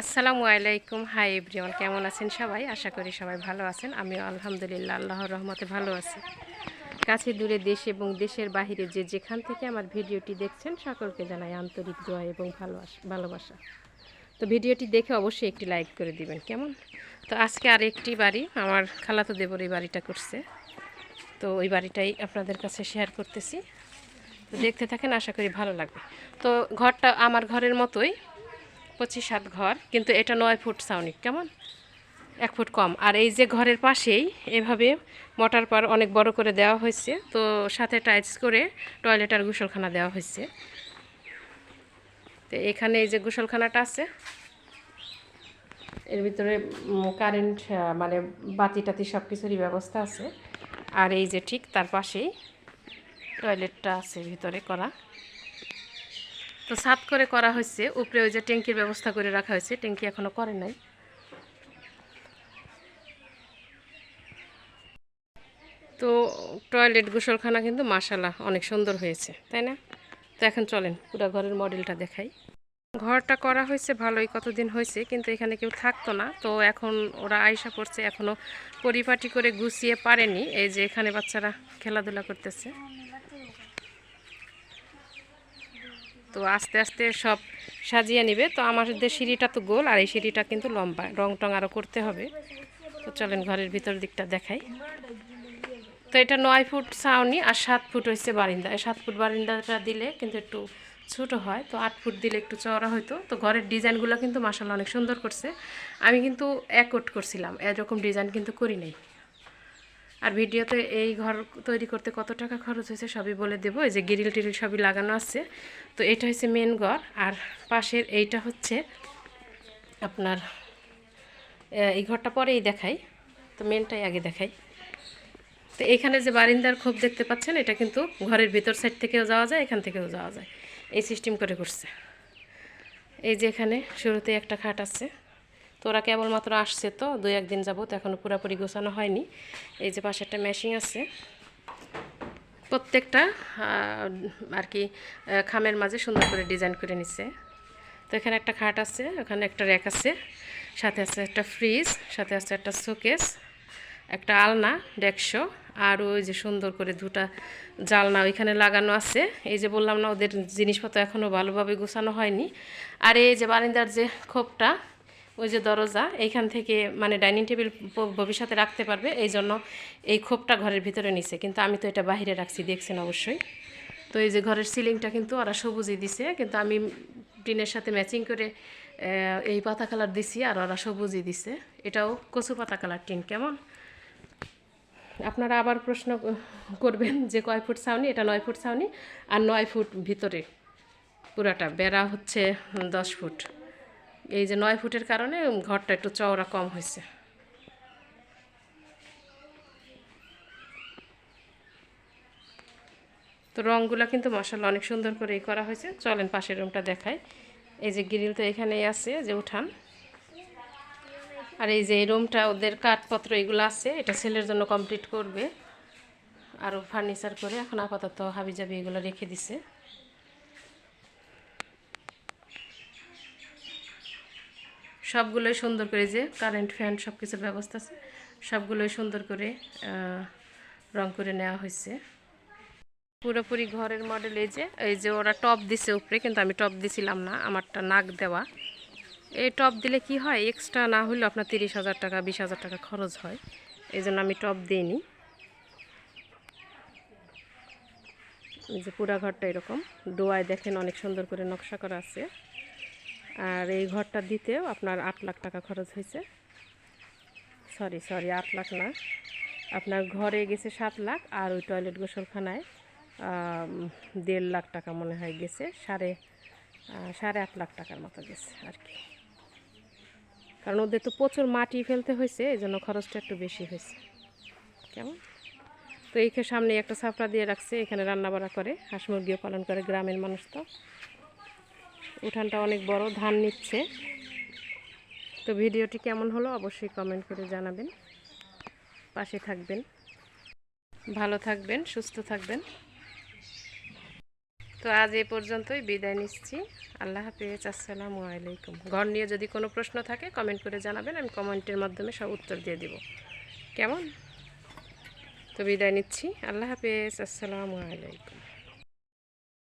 আসসালামু আলাইকুম। Hi everyone কেমন আছেন সবাই? আশা করি সবাই ভালো আছেন। আমিও আলহামদুলিল্লাহ, আল্লাহর রহমতে ভালো আছি। কাছে দূরে দেশ এবং দেশের বাহিরে যে যেখান থেকে আমার ভিডিওটি দেখছেন, সকলকে জানাই আন্তরিক দোয়া এবং ভালোবাসা ভালোবাসা। তো ভিডিওটি দেখে অবশ্যই একটি লাইক করে দিবেন, কেমন? তো আজকে আর একটি বাড়ি, আমার খালাতো দেবর এই বাড়িটা করছে। তো ওই বাড়িটাই আপনাদের কাছে শেয়ার করতেছি। তো দেখতে থাকেন, আশা করি ভালো লাগবে। তো ঘরটা আমার ঘরের মতোই। পঁচিশ সাত ঘর, কিন্তু এটা নয় ফুট সাউনিক কেমন? এক ফুট কম। আর এই যে ঘরের পাশেই এভাবে মোটার পার অনেক বড় করে দেওয়া হয়েছে, তো সাথে টাইলস করে টয়লেট আর গোসলখানা দেওয়া হয়েছে। তো এখানে এই যে গোসলখানাটা আছে, এর ভিতরে কারেন্ট মানে বাতি টাতি সব কিছুরই ব্যবস্থা আছে। আর এই যে ঠিক তার পাশেই টয়লেটটা আছে ভিতরে করা। তো সাত করে করা হয়েছে। উপরে ওই যে ট্যাঙ্কির ব্যবস্থা করে রাখা হয়েছে। ট্যাঙ্কি এখনও করে নাই। তো টয়লেট গোসলখানা কিন্তু মাসালা অনেক সুন্দর হয়েছে, তাই না? তো এখন চলেন, পুরো ঘরের মডেলটা দেখাই। ঘরটা করা হয়েছে ভালোই, কতদিন হয়েছে, কিন্তু এখানে কেউ থাকতো না। তো এখন ওরা আয়সা পড়ছে এখনও পরিপাটি করে গুছিয়ে পারেনি। এই যে এখানে বাচ্চারা খেলাধুলা করতেছে। তো আস্তে আস্তে সব সাজিয়ে নিবে। তো আমাদের সিঁড়িটা তো গোল, আর এই সিঁড়িটা কিন্তু লম্বা রং টং আরও করতে হবে। তো চলেন ঘরের ভিতর দিকটা দেখাই। তো এটা নয় ফুট ছাউনি, আর সাত ফুট হচ্ছে বারিন্দা। এই সাত ফুট বারিন্দাটা দিলে কিন্তু একটু ছোট হয়, তো আট ফুট দিলে একটু চওড়া হতো তো ঘরের ডিজাইনগুলো কিন্তু মাসাল্লাহ অনেক সুন্দর করছে। আমি কিন্তু একট করছিলাম, এরকম ডিজাইন কিন্তু করি নাই। আর ভিডিওতে এই ঘর তৈরি করতে কত টাকা খরচ হয়েছে সবই বলে দেবো। এই যে গ্রিল টিরিল সবই লাগানো আছে। তো এটা হচ্ছে মেন ঘর। আর পাশের এইটা হচ্ছে আপনার এই ঘরটা পরেই দেখাই। তো মেনটাই আগে দেখাই। তো এখানে যে বারিন্দার খোপ দেখতে পাচ্ছেন, এটা কিন্তু ঘরের ভিতর সাইড থেকেও যাওয়া যায়, এখান থেকেও যাওয়া যায়। এই সিস্টেম করে করছে। এই যে এখানে শুরুতে একটা খাট আছে। তো ওরা কেবলমাত্র আসছে তো, দুই একদিন যাবত এখনও পুরোপুরি গোছানো হয়নি। এই যে পাশে একটা মেশিন আছে। প্রত্যেকটা আর কি খামের মাঝে সুন্দর করে ডিজাইন করে নিছে। তো এখানে একটা খাট আছে, ওখানে একটা র্যাক আছে, সাথে আছে একটা ফ্রিজ সাথে আছে একটা শোকেস একটা আলনা ডেকশো আর ওই যে সুন্দর করে দুটা জালনা ওইখানে লাগানো আছে। এই যে বললাম না, ওদের জিনিসপত্র এখনও ভালোভাবে গোছানো হয়নি। আর এই যে বারিন্দার যে খোপটা ওই যে দরজা, এইখান থেকে মানে ডাইনিং টেবিল ভবিষ্যতে রাখতে পারবে, এই জন্য এই খোপটা ঘরের ভিতরে নিছে। কিন্তু আমি তো এটা বাইরে রাখছি, দেখছেন অবশ্যই। তো এই যে ঘরের সিলিংটা কিন্তু ওরা সবুজই দিছে, কিন্তু আমি টিনের সাথে ম্যাচিং করে এই পাতা কালার দিছি আর ওরা সবুজই দিছে। এটাও কচু পাতা কালার টিন, কেমন? আপনারা আবার প্রশ্ন করবেন যে কয় ফুট ছাউনি? এটা নয় ফুট ছাউনি আর নয় ফুট ভিতরে। পুরাটা বেড়া হচ্ছে দশ ফুট। এই যে নয় ফুটের কারণে ঘরটা একটু চওড়া কম হয়েছে। তো রঙগুলো কিন্তু মশালা অনেক সুন্দর করে এই করা হয়েছে। চলেন পাশের রুমটা দেখাই। এই যে গ্রিল তো এখানেই আছে যে উঠান। আর এই যে এই রুমটা ওদের কাঠপত্র এগুলো আছে, এটা ছেলের জন্য কমপ্লিট করবে। আরও ফার্নিচার করে এখন আপাতত হাবিজাবি এগুলো রেখে দিছে। সবগুলোই সুন্দর করে যে কারেন্ট ফ্যান সব কিছুর ব্যবস্থা আছে, সবগুলোই সুন্দর করে রং করে নেওয়া হয়েছে। পুরোপুরি ঘরের মডেল এই যে এই যে ওরা টপ দিছে উপরে, কিন্তু আমি টপ দিছিলাম না, আমারটা নাক দেওয়া। এই টপ দিলে কি হয় এক্সট্রা না হলে আপনার তিরিশ হাজার টাকা, বিশ হাজার টাকা খরচ হয়। এই জন্য আমি টপ দিইনি। যে পুরা ঘরটা এরকম। ডোয়ায় দেখেন অনেক সুন্দর করে নকশা করা আছে। আর এই ঘরটা দিতেও আপনার আট লাখ টাকা খরচ হয়েছে। সরি সরি আট লাখ না। আপনার ঘরে গেছে সাত লাখ আর ওই টয়লেট গোসলখানায় দেড় লাখ টাকা মনে হয় গেছে, সাড়ে সাড়ে আট লাখ টাকার মতো গেছে আর কি। কারণ ওদের তো প্রচুর মাটি ফেলতে হয়েছে, এই জন্য খরচটা একটু বেশি হয়েছে। কেমন? তো এইখানে সামনে একটা সাফরা দিয়ে রাখছে, এখানে রান্না বাড়া করে, হাঁস মুরগিও পালন করে গ্রামের মানুষ তো। উঠানটা অনেক বড়, ধান নিচ্ছে। তো ভিডিওটি কেমন হলো অবশ্যই কমেন্ট করে জানাবেন। পাশে থাকবেন। ভালো থাকবেন, সুস্থ থাকবেন। তো আজ এ পর্যন্তই বিদায় নিচ্ছি। আল্লাহ হাফিজ, আসসালামু আলাইকুম। ঘর নিয়ে যদি কোনো প্রশ্ন থাকে কমেন্ট করে জানাবেন, আমি কমেন্টের মাধ্যমে সব উত্তর দিয়ে দিব। কেমন? তো বিদায় নিচ্ছি। আল্লাহ হাফিজ, আসসালামু আলাইকুম।